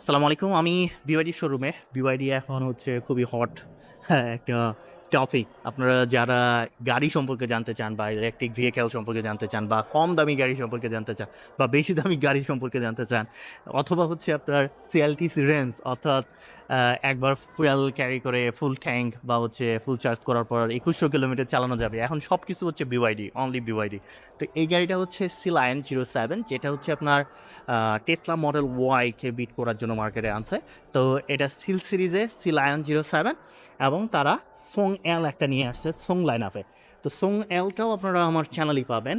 সালাম আলাইকুম আমি বিওয়াইডি শোরুমে বিওয়াইডি এখন হচ্ছে খুবই হট হ্যাঁ একটা টপিক আপনারা যারা গাড়ি সম্পর্কে জানতে চান বা ইলেকট্রিক ভেহিকেল সম্পর্কে জানতে চান বা কম দামি গাড়ি সম্পর্কে জানতে চান বা বেশি দামি গাড়ি সম্পর্কে জানতে চান, অথবা হচ্ছে আপনার সিএলটিসি রেঞ্জ অর্থাৎ একবার ফুয়েল ক্যারি করে ফুল ট্যাঙ্ক বা হচ্ছে ফুল চার্জ করার পর একুশশো কিলোমিটার চালানো যাবে। এখন সব কিছু হচ্ছে বিওয়াইডি অনলি বিওয়াইডি তো এই গাড়িটা হচ্ছে সিলায়ন জিরো সেভেন যেটা হচ্ছে আপনার টেসলা মডেল ওয়াইকে বিট করার জন্য মার্কেটে আনছে। তো এটা সিল সিরিজে সিলায়ন জিরো সেভেন এবং তারা সোং এল একটা নিয়ে আসছে সোং লাইন আপে তো সোং এলটাও আপনারা আমার চ্যানেলই পাবেন।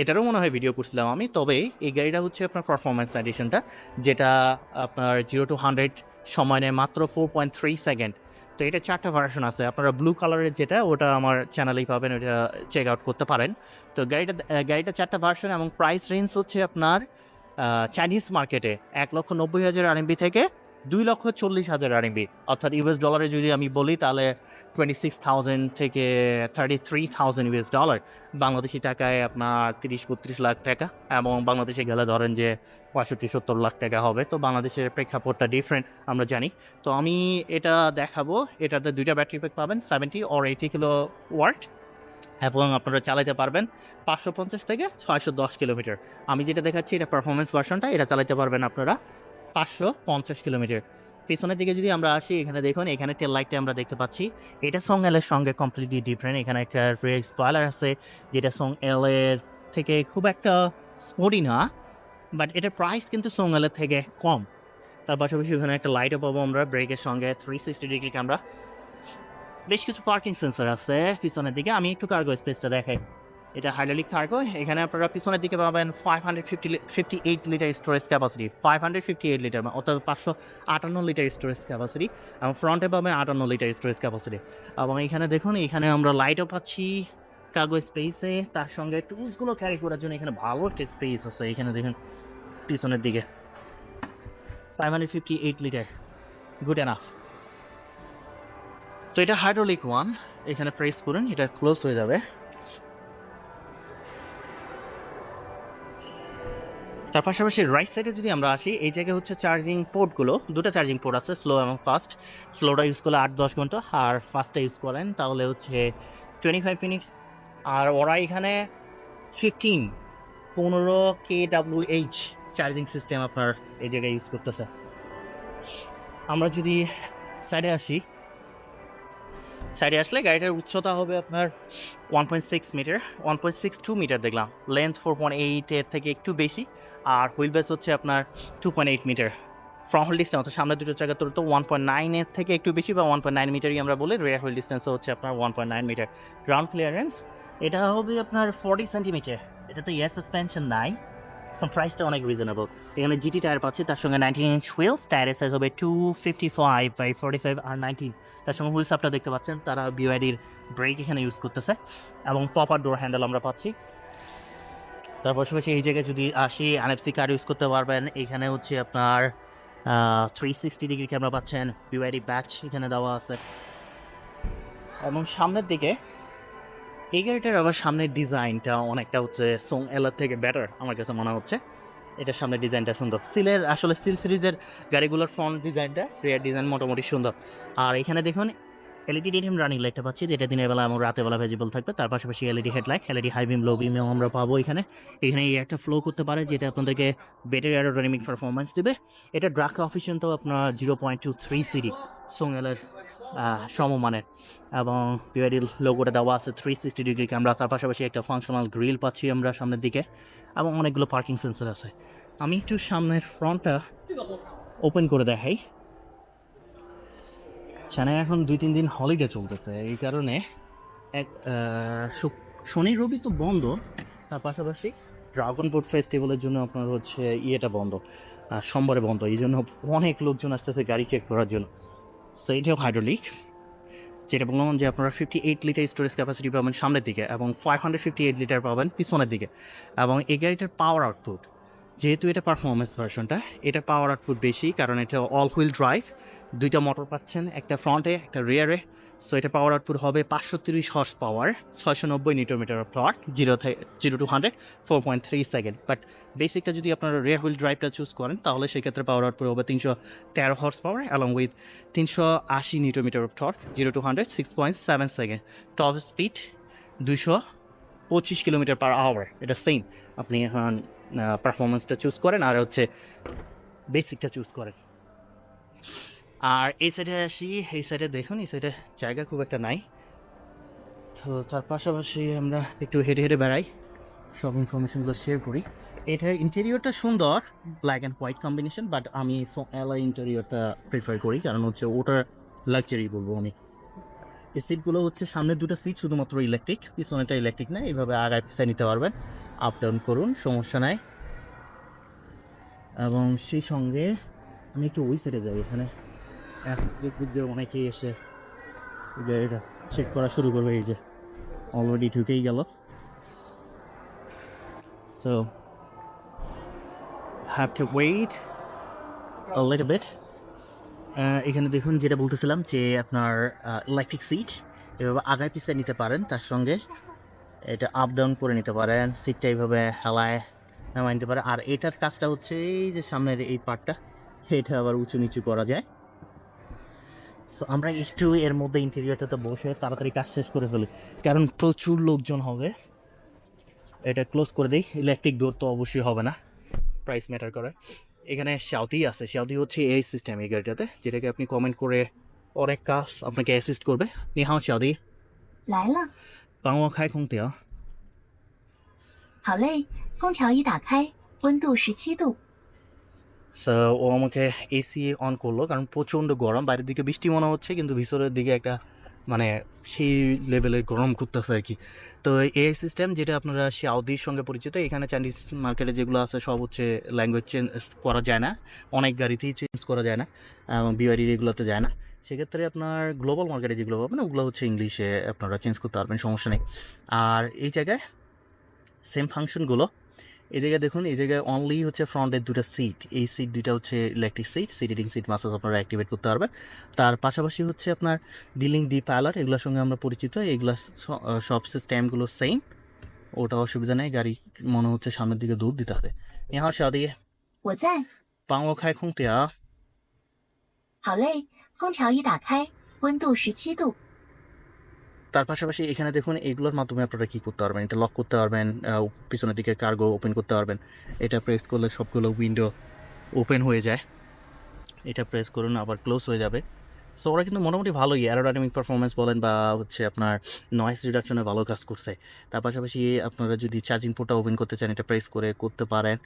এটারও মনে হয় ভিডিও করছিলাম আমি। তবে এই গাড়িটা হচ্ছে আপনার পারফরমেন্স এডিশনটা যেটা আপনার জিরো টু হান্ড্রেড সময় নেয় মাত্র ফোর পয়েন্ট থ্রি সেকেন্ড তো এটা চারটা ভার্সন আছে। আপনারা ব্লু কালারের যেটা, ওটা আমার চ্যানেলেই পাবেন, ওটা চেক আউট করতে পারেন। তো গাড়িটা গাড়িটা চারটা ভার্সন এবং প্রাইস রেঞ্জ হচ্ছে আপনার চাইনিজ মার্কেটে এক লক্ষ নব্বই হাজার আরএমবি থেকে দুই লক্ষ চল্লিশ হাজার আরএমবি অর্থাৎ ইউএস ডলারে যদি আমি বলি, তাহলে টোয়েন্টি সিক্স থাউজেন্ড থেকে thirty three thousand US dollar Bangladeshi টাকায় আপনার তিরিশ বত্রিশ লাখ টাকা এবং বাংলাদেশে গেলে ধরেন যে পঁয়ষট্টি সত্তর লাখ টাকা হবে। তো বাংলাদেশের প্রেক্ষাপটটা ডিফারেন্ট আমরা জানি। তো আমি এটা দেখাবো। এটাতে দুইটা ব্যাটারি প্যাক পাবেন seventy or eighty kilo watt এবং আপনারা চালাতে পারবেন পাঁচশো পঞ্চাশ থেকে ছয়শো দশ কিলোমিটার। আমি যেটা দেখাচ্ছি, এটা পারফরমেন্স ভার্সনটা এটা চালাতে পারবেন আপনারা পাঁচশো পঞ্চাশ কিলোমিটার। পিছনের দিকে যদি আমরা আসি, এখানে দেখুন, এখানে টেল লাইটটা আমরা দেখতে পাচ্ছি। এটা সং এল এর সঙ্গে কমপ্লিটলি ডিফারেন্ট এখানে একটা রেড স্পয়লার আছে, যেটা সং এল এর থেকে খুব একটা স্পোর্টি না বাট এটার প্রাইস কিন্তু সং এল এর থেকে কম। তার পাশাপাশি ওখানে একটা লাইটও পাবো আমরা ব্রেকের সঙ্গে থ্রি সিক্সটি ডিগ্রি ক্যামেরা বেশ কিছু পার্কিং সেন্সার আছে পিছনের দিকে, আমি একটু কার্গো স্পেসটা দেখাই। এটা হাইড্রোলিক কার্গো এখানে আপনারা পিছনের দিকে পাবেন five hundred fifty fifty eight litre storage capacity five hundred fifty eight litre অর্থাৎ পাঁচশো আটান্ন লিটার স্টোরেজ ক্যাপাসিটি এবং ফ্রন্টে পাবেন আটান্ন লিটার স্টোরেজ ক্যাপাসিটি এবং এখানে দেখুন, এখানে আমরা লাইটও পাচ্ছি কার্গো স্পেসে তার সঙ্গে টুলসগুলো ক্যারি করার জন্য এখানে ভালো একটা স্পেস আছে। এখানে দেখুন, পিছনের দিকে। Five hundred fifty eight litre good enough তো এটা হাইড্রোলিক ওয়ান এখানে প্রেস করুন, এটা ক্লোজ হয়ে যাবে। তার পাশাপাশি রাইট সাইডে যদি আমরা আসি, এই জায়গায় হচ্ছে চার্জিং পোর্টগুলো দুটো চার্জিং পোর্ট আছে স্লো এবং ফাস্ট স্লোটা ইউজ করলে আট, দশ ঘণ্টা, আর ফাস্টটা ইউজ করেন, তাহলে হচ্ছে টোয়েন্টি ফাইভ মিনিটস আর ওরা এখানে ফিফটিন পনেরো K W H charging system আপনার এই জায়গায় ইউজ করতেছে। আমরা যদি সাইডে আসি সাইডে আসলে গাড়িটার উচ্চতা হবে আপনার one point six metre one point six two metre দেখলাম। লেন্থ ফোর পয়েন্ট এইটের থেকে একটু বেশি, আর হুইল বেস হচ্ছে আপনার two point eight metre front wheel distance সামনে দুটো জায়গা তোর তো ওয়ান পয়েন্ট নাইনের থেকে একটু বেশি বা ওয়ান পয়েন্ট নাইন মিটারই আমরা বলি রেয়ার হুইল ডিস্টেন্স হচ্ছে আপনার one point nine metre ground clearance এটা হবে আপনার ফর্টি সেন্টিমিটার এটা তো ইয়ার সাসপেনশন নাই। প্রাইসটা অনেক রিজনেবল এখানে জিটি টায়ার পাচ্ছি, তার সঙ্গে নাইনটিন ইঞ্চ হুইলস টায়ারের সাইজ হবে two fifty five by forty five R nineteen তার সঙ্গে হুইলস আপটা দেখতে পাচ্ছেন, তারা বিওয়াইডির ব্রেক এখানে ইউজ করতেছে, এবং পপার ডোর হ্যান্ডেল আমরা পাচ্ছি। তার পাশাপাশি এই জায়গায় যদি আসি এনএফসি কার্ড ইউজ করতে পারবেন। এখানে হচ্ছে আপনার থ্রি সিক্সটি ডিগ্রি ক্যামেরা পাচ্ছেন বিওয়াইডি ব্যাচ এখানে দেওয়া আছে। এবং সামনের দিকে এই গাড়িটার আবার সামনের ডিজাইনটা অনেকটা হচ্ছে সোং এলার থেকে বেটার আমার কাছে মনে হচ্ছে। এটার সামনের ডিজাইনটা সুন্দর। সিলের, আসলে সিল সিরিজের গাড়িগুলোর ফ্রন্ট ডিজাইনটা রিয়ার ডিজাইন মোটামুটি সুন্দর। আর এখানে দেখুন এলইডি ডিডিএম রানিং লাইটটা পাচ্ছি, যেটা দিনের বেলা এবং রাতের বেলা ভেজিবল থাকবে। তার পাশাপাশি LED headlight LED high beam low বিমেও আমরা পাবো এখানে। এখানে এই একটা ফ্লো করতে পারে, যেটা আপনাদেরকে বেটার অ্যারোডাইনামিক পারফরমেন্স দেবে। এটা ড্রাক অফিসিয়ান তো আপনার zero point two three CD সোঙ্গেলের সমমানের। এবং পিওয়ারির লোগোটা দেওয়া আছে থ্রি সিক্সটি ডিগ্রি ক্যামেরা তার পাশাপাশি একটা ফাংশনাল গ্রিল পাচ্ছি আমরা সামনের দিকে। এবং অনেকগুলো পার্কিং সেন্সার আছে। আমি একটু সামনের ফ্রন্টটা ওপেন করে দেখাই। চেন্নাই এখন দুই তিন দিন হলিডে চলতেছে। এই কারণে এক শনি, রবি তো বন্ধ। তার পাশাপাশি ড্রাগন ফ্রুট ফেস্টিভ্যালের জন্য আপনার হচ্ছে ইয়েটা বন্ধ। সোমবারে বন্ধ। এই জন্য অনেক লোকজন আসতেছে গাড়ি চেক করার জন্য। সো হাইড্রোলিক যেটা বললাম যে আপনারা fifty eight litre storage capacity পাবেন সামনের দিকে এবং five hundred fifty eight litre পাবেন পিছনের দিকে এবং এই গাড়িটার পাওয়ার আউটপুট যেহেতু এটা পারফরমেন্স ভার্সনটা এটা পাওয়ার আউটপুট বেশি কারণ এটা অল হুইল ড্রাইভ দুইটা মোটর পাচ্ছেন, একটা ফ্রন্টে একটা রিয়ারে সো এটা পাওয়ার আউটপুট হবে পাঁচশো তিরিশ হর্স পাওয়ার ছয়শো নব্বই newton metre of torque zero zero to hundred four point three second but বেসিকটা যদি আপনারা রিয়ার হুইল ড্রাইভটা চুজ করেন, তাহলে সেক্ষেত্রে পাওয়ার আউটপুট হবে তিনশো তেরো হর্স পাওয়ার অ্যালং উইথ তিনশো আশি newton metre of torque zero to hundred six point seven second top speed দুশো পঁচিশ কিলোমিটার পার আওয়ার এটা সেম আপনি এখন পারফরমেন্সটা চুজ করেন আর হচ্ছে বেসিকটা চুজ করেন। আর এই সাইডে আসি, এই সাইডে দেখুন, এই সাইডে জায়গা খুব একটা নাই। তো তার পাশাপাশি আমরা একটু হেঁটে হেঁটে বেড়াই, সব ইনফরমেশনগুলো শেয়ার করি। এটার ইন্টেরিয়রটা সুন্দর black and white combination but আমি এলা ইন্টেরিয়রটা প্রিফার করি, কারণ হচ্ছে ওটার লাক্সারি বলব আমি। এই সিটগুলো হচ্ছে সামনের দুটো সিট শুধুমাত্র ইলেকট্রিক পিছনেটা ইলেকট্রিক না এইভাবে আগায় পিছায় নিতে পারবেন। আপ ডাউন করুন সমস্যা নাই। এবং সেই সঙ্গে আমি একটু ওই সাইডে যাই এখানে অনেকেই এসে গাড়িটা চেক করা শুরু করবে এই যে অলরেডি ঢুকেই গেল। So have to wait bit ah, এখানে দেখুন যেটা বলতেছিলাম যে আপনার ইলেকট্রিক সিট এভাবে আগায় পিছিয়ে নিতে পারেন, তার সঙ্গে এটা আপ ডাউন করে নিতে পারেন সিটটা এইভাবে হেলায় নামায় নিতে পারে আর এটার কাজটা হচ্ছে এই যে সামনের এই পার্টটা এটা আবার উঁচু নিচু করা যায়। সো আমরা একটু এর মধ্যে ইন্টেরিয়রটাতে বসে তাড়াতাড়ি কাজ শেষ করে ফেলি। কারণ প্রচুর লোকজন হবে। এটা ক্লোজ করে দিই ইলেকট্রিক ডোর তো অবশ্যই হবে না। প্রাইস ম্যাটার করে। এখানে শাউতি আছে শাউতি হচ্ছে এই সিস্টেম এই গাড়িটাতে যেটাকে আপনি কমেন্ট করে অনেক কাজ আপনাকে অ্যাসিস্ট করবে নি হাও শাউতি 来了， 帮我开空调好嘞，空调已打开，温度十七度。 সো ও আমাকে এসি অন করলো কারণ প্রচণ্ড গরম বাইরের দিকে বৃষ্টি মনে হচ্ছে কিন্তু ভিতরের দিকে একটা মানে সেই লেভেলের গরম করতেছে আর কি। তো এই সিস্টেম যেটা আপনারা সাউদির সঙ্গে পরিচিত, এখানে চাইনিজ মার্কেটে যেগুলো আছে, সব হচ্ছে ল্যাঙ্গুয়েজ চেঞ্জ করা যায় না। অনেক গাড়িতেই চেঞ্জ করা যায় না, এবং বিআইডির এগুলোতে যায় না। সেক্ষেত্রে আপনার গ্লোবাল মার্কেটে যেগুলো পাবেন, ওগুলো হচ্ছে ইংলিশে আপনারা চেঞ্জ করতে পারবেন, সমস্যা নেই। আর এই জায়গায় সেম ফাংশনগুলো এই জায়গায় দেখুন এই জায়গায় অনলি হচ্ছে ফ্রন্টের দুটো সিট এই সিট দুইটা হচ্ছে electric seat sitting seat massage আপনারা অ্যাক্টিভেট করতে পারবেন তার পাশাপাশি হচ্ছে আপনার ডিলিং ডি পার্লার এগুলোর সঙ্গে আমরা পরিচিত এগুলো স- সব সিস্টেমগুলো সেম ওটা অসুবিধা নেই গাড়ি মনে হচ্ছে সামনের দিকে দূর দিতে হবে ইহা সাদিয়ে 我在， পাঙো খায় খুঁটিয়া 好嘞，空调已打开，温度十七度。 তার পাশাপাশি এখানে দেখুন, এগুলোর মাধ্যমে আপনারা কি করতে পারবেন? এটা লক করতে পারবেন পিছনের দিকে কার্গো ওপেন করতে পারবেন। এটা প্রেস করলে সবগুলো উইন্ডো ওপেন হয়ে যায়। এটা প্রেস করুন, আবার ক্লোজ হয়ে যাবে। সো ওরা কিন্তু মোটামুটি ভালোই অ্যারোডাইনামিক পারফরমেন্স বলেন বা হচ্ছে আপনার নয়েস রিডাকশনে ভালো কাজ করছে। তার পাশাপাশি আপনারা যদি চার্জিং পোর্টটা ওপেন করতে চান, এটা প্রেস করে করতে পারেন।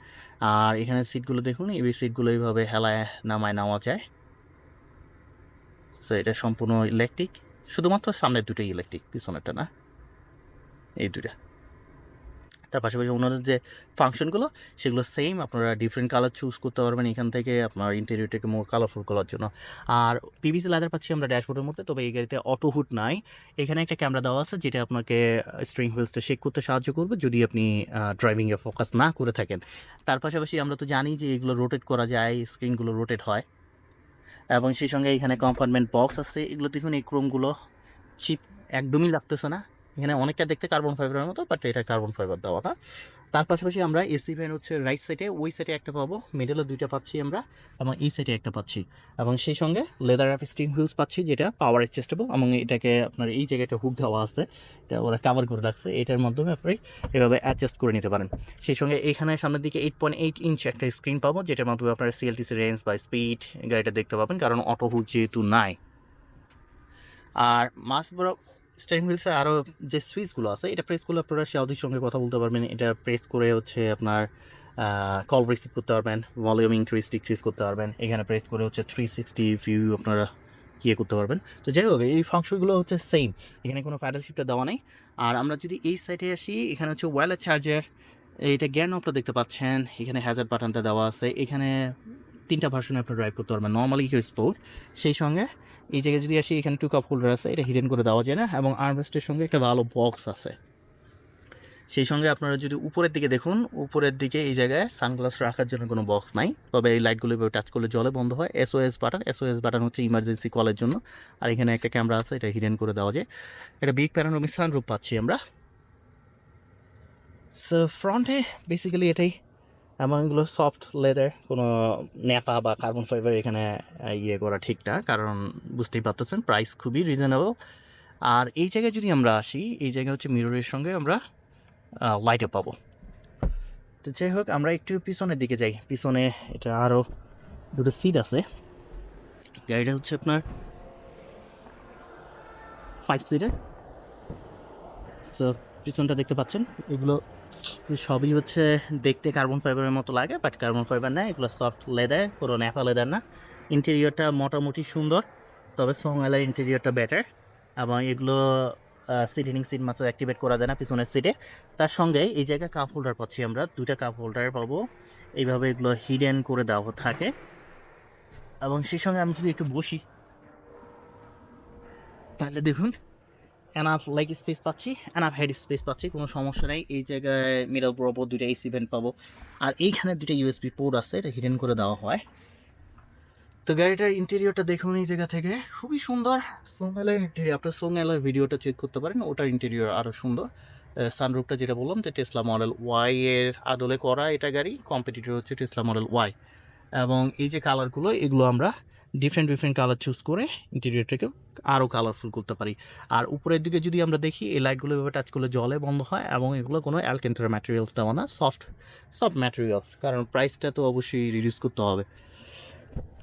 আর এখানে সিটগুলো দেখুন, এই সিটগুলো এইভাবে হেলায় নামায় নেওয়া যায়। সো এটা সম্পূর্ণ ইলেকট্রিক শুধুমাত্র সামনের দুটোই ইলেকট্রিক পিছনেরটা না? এই দুটা তার পাশাপাশি ওনাদের যে ফাংশনগুলো সেগুলো সেম আপনারা ডিফারেন্ট কালার চুজ করতে পারবেন এখান থেকে আপনার ইন্টেরিয়রটাকে মোর কালারফুল করার জন্য। আর পিভিসি লাদার পাচ্ছি আমরা ড্যাশবোর্ডের মধ্যে, তবে এই গাড়িতে অটো হুড নাই। এখানে একটা ক্যামেরা দেওয়া আছে, যেটা আপনাকে স্ট্রিং হুইলসটা শেক করতে সাহায্য করবে, যদি আপনি ড্রাইভিংয়ে ফোকাস না করে থাকেন। তার পাশাপাশি আমরা তো জানি যে এগুলো রোটেট করা যায় স্ক্রিনগুলো রোটেট হয়। এবং সেই সঙ্গে এখানে কম্পার্টমেন্ট বক্স আছে। এগুলো দেখুন, এই ক্রোমগুলো চিপ একদমই লাগতেছে না। এখানে অনেকটা দেখতে কার্বন ফাইবারের মতো বাট এটা কার্বন ফাইবার দেওয়া না তার পাশাপাশি আমরা এসি ফ্যান হচ্ছে রাইট সাইডে ওই সাইডে একটা পাবো। মিডলে দুইটা পাচ্ছি আমরা, এবং এই সাইডে একটা পাচ্ছি। এবং সেই সঙ্গে লেদার অ্যাপ স্টিং হুইলস পাচ্ছি, যেটা পাওয়ার অ্যাডজাস্টেবল এবং এটাকে আপনার এই জায়গাটা হুক দেওয়া আছে, এটা ওরা কাভার করে রাখছে, এটার মাধ্যমে আপনি এভাবে অ্যাডজাস্ট করে নিতে পারেন। সেই সঙ্গে এখানে সামনের দিকে এইট পয়েন্ট এইট ইঞ্চ একটা স্ক্রিন পাবো, যেটার মাধ্যমে আপনারা সিএলটিসি রেঞ্জ বা স্পিড গাড়িটা দেখতে পাবেন, কারণ অটো হুক যেহেতু নাই। আর মাস বড় স্টারিং হুইলসে আরও যে সুইচগুলো আছে, এটা প্রেস করলে আপনারা সাউদির সঙ্গে কথা বলতে পারবেন। এটা প্রেস করে হচ্ছে আপনার কল রিসিভ করতে পারবেন ভলিউম ইনক্রিজ ডিক্রিজ করতে পারবেন। এখানে প্রেস করে হচ্ছে থ্রি সিক্সটি ভিউ আপনারা ইয়ে করতে পারবেন। তো যাই হোক, এই ফাংশনগুলো হচ্ছে সেম এখানে কোনো প্যাডেল শিপটা দেওয়া নেই। আর আমরা যদি এই সাইডে আসি, এখানে হচ্ছে ওয়ারলেস চার্জার এটা জ্ঞান আপনি দেখতে পাচ্ছেন। এখানে হ্যাজার বাটনটা দেওয়া আছে। এখানে তিনটা ভার্সনে আপনার ড্রাইভ করতে পারবেন। নর্মালি কেউ স্পোর্ট সেই সঙ্গে এই জায়গায় যদি আসি, এখানে টু কাপ হোল্ডার আছে, এটা হিডেন করে দেওয়া যায় না, এবং আর্মরেস্টের সঙ্গে একটা ভালো বক্স আছে। সেই সঙ্গে আপনারা যদি উপরের দিকে দেখুন, উপরের দিকে এই জায়গায় সানগ্লাস রাখার জন্য কোনো বক্স নাই। তবে এই লাইটগুলো এভাবে টাচ করলে জলে বন্ধ হয়। এসওএস বাটন এসওএস বাটন হচ্ছে ইমার্জেন্সি কলের জন্য। আর এখানে একটা ক্যামেরা আছে, এটা হিডেন করে দেওয়া যায়। এটা বিগ প্যারানোমিক সানরুপ পাচ্ছি আমরা। সো ফ্রন্টে বেসিক্যালি এটাই এবং এগুলো সফট লেদার কোনো নেপা বা কার্বন ফাইবার এখানে ইয়ে করা ঠিক না, কারণ বুঝতেই পারতেছেন প্রাইস খুবই রিজনেবল আর এই জায়গায় যদি আমরা আসি, এই জায়গায় হচ্ছে মিররের সঙ্গে আমরা লাইটে পাবো। তো যাই হোক, আমরা একটু পিছনের দিকে যাই। পিছনে এটা আরও দুটো সিট আছে। গাড়িটা হচ্ছে আপনার ফাইভ সিটের সো পিছনটা দেখতে পাচ্ছেন? এগুলো সবই হচ্ছে দেখতে কার্বন ফাইবারের মতো লাগে বাট কার্বন ফাইবার না, এগুলো সফট লেদার পুরো ন্যাপা লেদার না। ইন্টেরিয়রটা মোটামুটি সুন্দর, তবে সোংয়েলার ইন্টেরিয়রটা বেটার এবং এগুলো সিট হিটিং সিট মাত্র অ্যাক্টিভেট করা যায় না পিছনের সিটে তার সঙ্গে এই জায়গায় কাপ হোল্ডার পাচ্ছি আমরা, দুইটা কাপ হোল্ডার পাবো। এইভাবে এগুলো হিডেন করে দেওয়া থাকে। এবং সেই সঙ্গে আমি যদি একটু বসি। তাহলে দেখুন। এনাফ লেগ স্পেস পাচ্ছি এনাফ হেড স্পেস পাচ্ছি, কোনো সমস্যা নেই। এই জায়গায় মিডল বরাবর দুইটা এসি ভেন্ট পাবো। আর এইখানে দুইটা ইউএসবি পোর্ট আছে, এটা হিডেন করে দেওয়া হয়। তো গাড়িটার ইন্টেরিয়রটা দেখুন এই জায়গা থেকে। খুবই সুন্দর। সোংয়েলের ইন্টেরিয়র আপনার সোংয়েলের ভিডিওটা চেক করতে পারেন, ওটার ইন্টেরিয়র আরও সুন্দর। সানরুফটা যেটা বললাম যে টেসলা মডেল ওয়াই এর আদলে করা এটা গাড়ি কম্পিটিটর হচ্ছে টেসলা মডেল ওয়াই এবং এই যে কালারগুলো এগুলো আমরা ডিফারেন্ট ডিফারেন্ট কালার চুজ করে ইন্টেরিয়রটাকে আরও কালারফুল করতে পারি। আর উপরের দিকে যদি আমরা দেখি, এই লাইটগুলো এভাবে টাচ করলে জলে বন্ধ হয় এবং এগুলো কোনো অ্যালকেন্টার ম্যাটেরিয়ালস দেওয়া না সফট সফট ম্যাটেরিয়ালস কারণ প্রাইসটা তো অবশ্যই রিডিউস করতে হবে।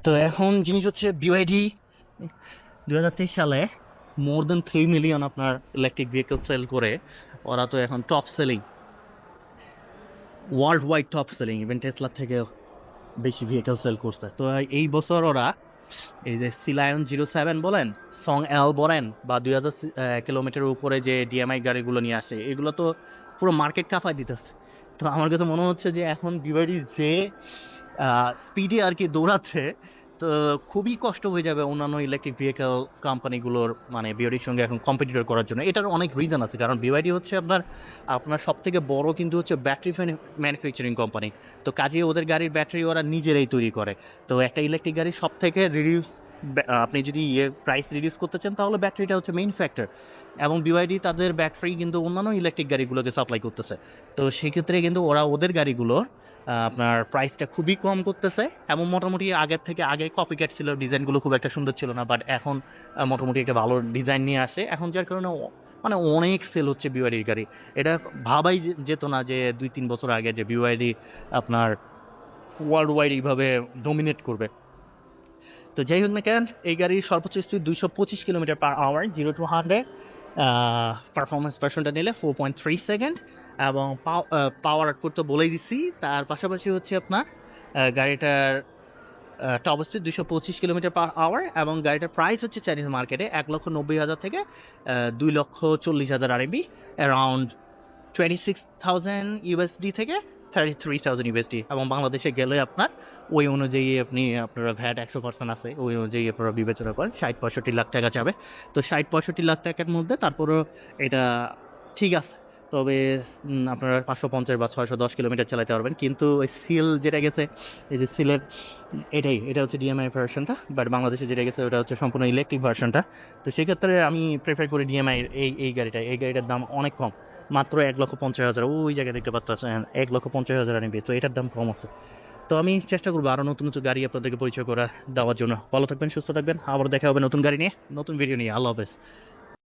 তো এখন জিনিস হচ্ছে বিওআইডি দু সালে মোর দেন থ্রি মিলিয়ন আপনার ইলেকট্রিক ভেহিকেল সেল করে, ওরা তো এখন top selling world wide top selling even টেসলার থেকেও। বেশি ভেহিকেল সেল করছে। তো এই বছর ওরা এই যে সিলায়ন জিরো সেভেন বলেন সং এল বলেন, বা দুই হাজার কিলোমিটারের উপরে যে ডিএমআই গাড়িগুলো নিয়ে আসে, এগুলো তো পুরো মার্কেট কাফায় দিতেছে। তো আমার কাছে মনে হচ্ছে যে এখন বিবাড়ি যে স্পিডে আর কি দৌড়াচ্ছে তো খুবই কষ্ট হয়ে যাবে অন্যান্য ইলেকট্রিক ভেহিকেল কোম্পানিগুলোর মানে বিওডির সঙ্গে এখন কম্পিটিটর করার জন্য। এটার অনেক রিজন আছে, কারণ বিওয়াইডি হচ্ছে আপনার আপনার সব থেকে বড় কিন্তু হচ্ছে ব্যাটারি ম্যানুফ্যাকচারিং কোম্পানি তো কাজে ওদের গাড়ির ব্যাটারি ওরা নিজেরাই তৈরি করে। তো একটা ইলেকট্রিক গাড়ির সব থেকে রিডিউস আপনি যদি ইয়ে প্রাইস রিডিউস করতে চান, তাহলে ব্যাটারিটা হচ্ছে মেইন ফ্যাক্টর এবং বিওয়াইডি তাদের ব্যাটারি কিন্তু অন্যান্য ইলেকট্রিক গাড়িগুলোকে সাপ্লাই করতেছে। তো সেক্ষেত্রে কিন্তু ওরা ওদের গাড়িগুলোর আপনার প্রাইসটা খুবই কম করতেছে। এবং মোটামুটি আগের থেকে আগে কপি ক্যাট ছিল ডিজাইনগুলো খুব একটা সুন্দর ছিল না বাট এখন মোটামুটি একটা ভালো ডিজাইন নিয়ে আসে। এখন যার কারণে মানে অনেক সেল হচ্ছে বিওয়াইডির গাড়ি। এটা ভাবাই যেত না যে, দুই তিন বছর আগে যে বিওয়াইডি আপনার ওয়ার্ল্ড ওয়াইড এইভাবে ডোমিনেট করবে। তো যাই হোক না কেন, এই গাড়ির সর্বোচ্চ স্পিড দুইশো পঁচিশ kilometre per hour zero to hundred performance ভার্সনটা নিলে ফোর পয়েন্ট থ্রি সেকেন্ড এবং পাওয়ার আউটপুট তো বলেই দিচ্ছি। তার পাশাপাশি হচ্ছে আপনার গাড়িটার টপ স্পিড দুশো পঁচিশ কিলোমিটার পার আওয়ার এবং গাড়িটার প্রাইস হচ্ছে চাইনিজ মার্কেটে এক লক্ষ নব্বই হাজার থেকে দুই লক্ষ চল্লিশ হাজার আরবি around twenty six thousand USD থেকে থার্টি থ্রি থাউজেন্ড ইউএসডি এবং বাংলাদেশে গেলে আপনার ওই অনুযায়ী আপনি, আপনারা ভ্যাট একশো পার্সেন্ট আছে, ওই অনুযায়ী আপনারা বিবেচনা করেন, ষাট পঁয়ষট্টি লাখ টাকা যাবে। তো ষাট পঁয়ষট্টি লাখ টাকার মধ্যে তারপরও এটা ঠিক আছে। তবে আপনারা পাঁচশো পঞ্চাশ বা ছয়শো দশ কিলোমিটার চালাতে পারবেন। কিন্তু ওই সিল যেটা গেছে, এই যে সিলের, এটাই, এটা হচ্ছে ডিএমআই ভার্সনটা বাট বাংলাদেশে যেটা গেছে ওটা হচ্ছে সম্পূর্ণ ইলেকট্রিক ভার্সনটা তো সেক্ষেত্রে আমি প্রেফার করি ডিএমআই এই এই গাড়িটা। এই গাড়িটার দাম অনেক কম, মাত্র এক লক্ষ পঞ্চাশ হাজার। ওই জায়গায় দেখতে পাচ্ছেন, এক লক্ষ পঞ্চাশ হাজার আনবে তো এটার দাম কম আছে। তো আমি চেষ্টা করব আরও নতুন নতুন গাড়ি আপনাদেরকে পরিচয় করা, দেওয়ার জন্য। ভালো থাকবেন, সুস্থ থাকবেন, আবার দেখা হবে নতুন গাড়ি নিয়ে, নতুন ভিডিও নিয়ে। আল্লাহ হাফেজ।